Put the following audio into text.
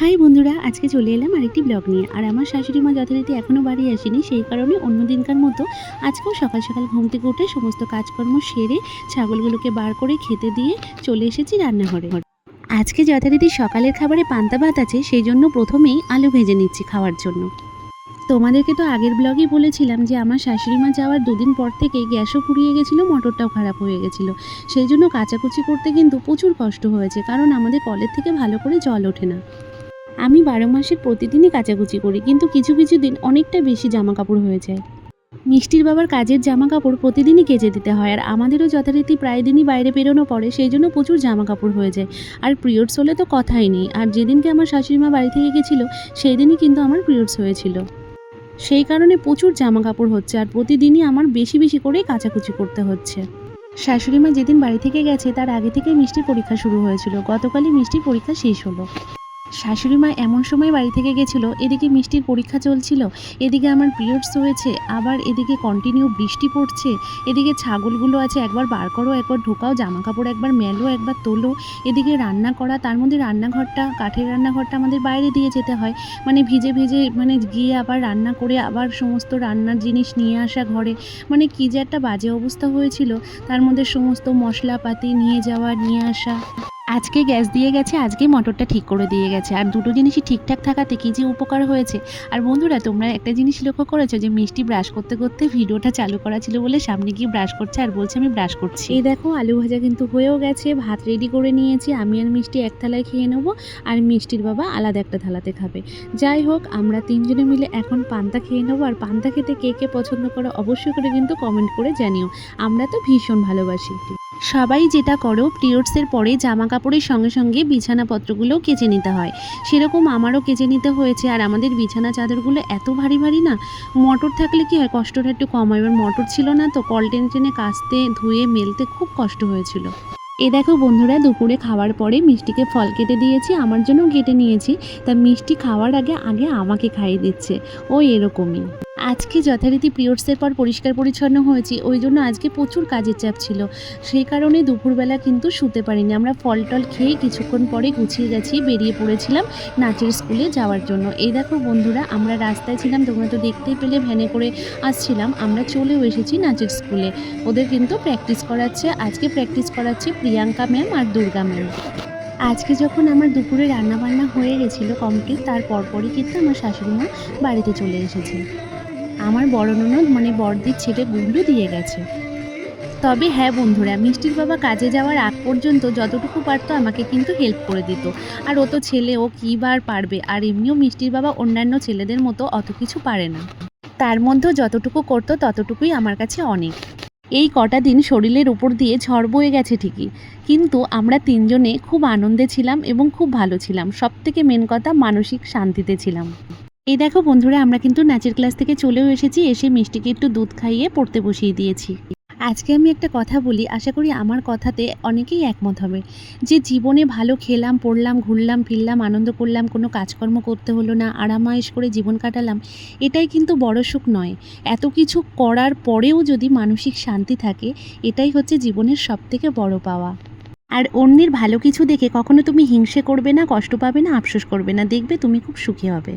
High বন্ধুরা, আজকে চলে এলাম আরেকটি ব্লগ নিয়ে। আর আমার শাশুড়ি মা যথারীতি এখনও বাড়ি আসেনি, সেই কারণে অন্য দিনকার মতো আজকেও সকাল সকাল ঘুম থেকে উঠে সমস্ত কাজকর্ম সেরে ছাগলগুলোকে বার করে খেতে দিয়ে চলে এসেছি রান্নাঘরে। আজকে যথারীতি সকালের খাবারে পান্তা ভাত আছে, সেই জন্য প্রথমেই আলু ভেজে নিচ্ছি খাওয়ার জন্য। তোমাদেরকে তো আগের ব্লগেই বলেছিলাম যে আমার শাশুড়ি মা যাওয়ার দুদিন পর থেকে গ্যাসও ফুরিয়ে গেছিল, মোটরটাও খারাপ হয়ে গেছিল। সেই জন্য কাচাকুচি করতে কিন্তু প্রচুর কষ্ট হয়েছে, কারণ আমাদের কলের থেকে ভালো করে জল ওঠে না। আমি বারো মাসের প্রতিদিনই কাচাকুচি করি, কিন্তু কিছু কিছু দিন অনেকটা বেশি জামা কাপড় হয়ে যায়। মিষ্টির বাবার কাজের জামা কাপড় প্রতিদিনই কেচে দিতে হয়, আর আমাদেরও যথারীতি প্রায় দিনই বাইরে বেরোনো পড়ে, সেই জন্য প্রচুর জামা কাপড় হয়ে যায়। আর পিরিয়ডস হলে তো কথাই নেই, আর যেদিনকে আমার শাশুড়ি মা বাড়ি থেকে গেছিল সেই দিনই কিন্তু আমার পিরিয়ডস হয়েছিল। সেই কারণে প্রচুর জামা কাপড় হচ্ছে আর প্রতিদিনই আমার বেশি বেশি করে কাচাকুচি করতে হচ্ছে। শাশুড়ি মা যেদিন বাড়ি থেকে গেছে তার আগে থেকে মিষ্টি পরীক্ষা শুরু হয়েছিল। গতকালই মিষ্টি পরীক্ষা শেষ হলো। শাশুড়ি মা এমন সময় বাড়ি থেকে গেছিল, এদিকে মিষ্টির পরীক্ষা চলছিল, এদিকে আমার পিরিয়ডস হয়েছে, আবার এদিকে কন্টিনিউ বৃষ্টি পড়ছে, এদিকে ছাগলগুলো আছে একবার বার করো, একবার ঢোকাও জামা কাপড় একবার মেলো, একবার তোলো, এদিকে রান্না করা, তার মধ্যে রান্নাঘরটা, কাঠের রান্নাঘরটা আমাদের বাইরে দিয়ে যেতে হয় মানে ভিজে ভিজে মানে গিয়ে আবার রান্না করে আবার সমস্ত রান্নার জিনিস নিয়ে আসা ঘরে মানে কী যে একটা বাজে অবস্থা হয়েছিল, তার মধ্যে সমস্ত মশলাপাতি নিয়ে যাওয়া, নিয়ে আসা। আজকে গ্যাস দিয়ে গেছে আজকে মোটরটা ঠিক করে দিয়ে গেছে। আর দুটো জিনিসই ঠিকঠাক থাকাতে কী যে উপকার হয়েছে। আর বন্ধুরা, তোমরা একটা জিনিস লক্ষ্য করেছ যে মিষ্টি ব্রাশ করতে করতে ভিডিওটা চালু করা ছিল বলে সামনে গিয়ে ব্রাশ করছে আর বলছে আমি ব্রাশ করছি। এই দেখো, আলু ভাজা কিন্তু হয়েও গেছে, ভাত রেডি করে নিয়েছি, আমি আর মিষ্টি এক থালায় খেয়ে নেব, আর মিষ্টির বাবা আলাদা একটা থালাতে খাবে। যাই হোক, আমরা তিনজনে মিলে এখন পান্তা খেয়ে নেব, আর পান্তা খেতে কে কে পছন্দ করো অবশ্যই করে কিন্তু কমেন্ট করে জানিও। আমরা তো ভীষণ ভালোবাসি। সবাই যেটা করো, পিরিয়ডসের পরে জামা কাপড়ের সঙ্গে সঙ্গে বিছানাপত্রগুলোও কেচে নিতে হয়। সেরকম আমারও কেচে নিতে হয়েছে আর আমাদের বিছানা চাদরগুলো এত ভারী ভারী না, মটর থাকলে কি হয়, কষ্টটা একটু কম হয়। এবার মটর ছিল না তো কল টেনে টেনে কাচতে, ধুয়ে, মেলতে খুব কষ্ট হয়েছিল। এ দেখো বন্ধুরা, দুপুরে খাওয়ার পরে মিষ্টিকে ফল কেটে দিয়েছি, আমার জন্য কেটে নিয়েছি। তা মিষ্টি খাওয়ার আগে আগে আমাকে খাইয়ে দিচ্ছে। ও এরকমই। আজকে যথারীতি পিরিয়ডসের পর পরিষ্কার পরিচ্ছন্ন হয়েছি, ওই জন্য আজকে প্রচুর কাজের চাপ ছিল। সেই কারণে দুপুরবেলা কিন্তু শুতে পারিনি। আমরা ফল টল খেয়ে কিছুক্ষণ পরে গুছিয়ে গেছি, বেরিয়ে পড়েছিলাম নাচের স্কুলে যাওয়ার জন্য। এই দেখো বন্ধুরা, আমরা রাস্তায় ছিলাম, তোমরা তো দেখতেই পেলে, ভ্যানে করে আসছিলাম। আমরা চলেও এসেছি নাচের স্কুলে। ওদের কিন্তু প্র্যাকটিস করাচ্ছে, আজকে প্র্যাকটিস করাচ্ছে প্রিয়াঙ্কা ম্যাম আর দুর্গা ম্যাম। আজকে যখন আমার দুপুরে রান্নাবান্না হয়ে গেছিল কমপ্লিট, তার পরপরই কিন্তু আমার শাশুড়ি মা বাড়িতে চলে এসেছে আমার বড় ননদ মানে বড়দির ছেলে গুন্ডু দিয়ে গেছে। তবে হ্যাঁ বন্ধুরা, মিষ্টির বাবা কাজে যাওয়ার আগ পর্যন্ত যতটুকু পারতো আমাকে কিন্তু হেল্প করে দিত। আর ও তো ছেলে, ও কী বার পারবে? আর এমনিও মিষ্টির বাবা অন্যান্য ছেলেদের মতো অত কিছু পারে না। তার মধ্যেও যতটুকু করতো ততটুকুই আমার কাছে অনেক। এই কটা দিন শরীরের উপর দিয়ে ঝড় বয়ে গেছে ঠিকই। কিন্তু আমরা তিনজনে খুব আনন্দে ছিলাম এবং খুব ভালো ছিলাম। সব থেকে মেন কথা মানসিক শান্তিতে ছিলাম। এই দেখো বন্ধুরা, আমরা কিন্তু নাচের ক্লাস থেকে চলেও এসেছি, এসে মিষ্টিকে একটু দুধ খাইয়ে পড়তে বসিয়ে দিয়েছি। আজকে আমি একটা কথা বলি, আশা করি আমার কথাতে অনেকেই একমত হবে। যে জীবনে ভালো খেলাম, পড়লাম, ঘুরলাম, ফিরলাম, আনন্দ করলাম, কোনো কাজকর্ম করতে হলো না, আরামায়েশ করে জীবন কাটালাম, এটাই কিন্তু বড় সুখ নয়। এত কিছু করার পরেও যদি মানসিক শান্তি থাকে, এটাই হচ্ছে জীবনের সবথেকে বড় পাওয়া। আর অন্যের ভালো কিছু দেখে কখনো তুমি হিংসে করবে না, কষ্ট পাবে না, আফসোস করবে না, দেখবে তুমি খুব সুখী হবে।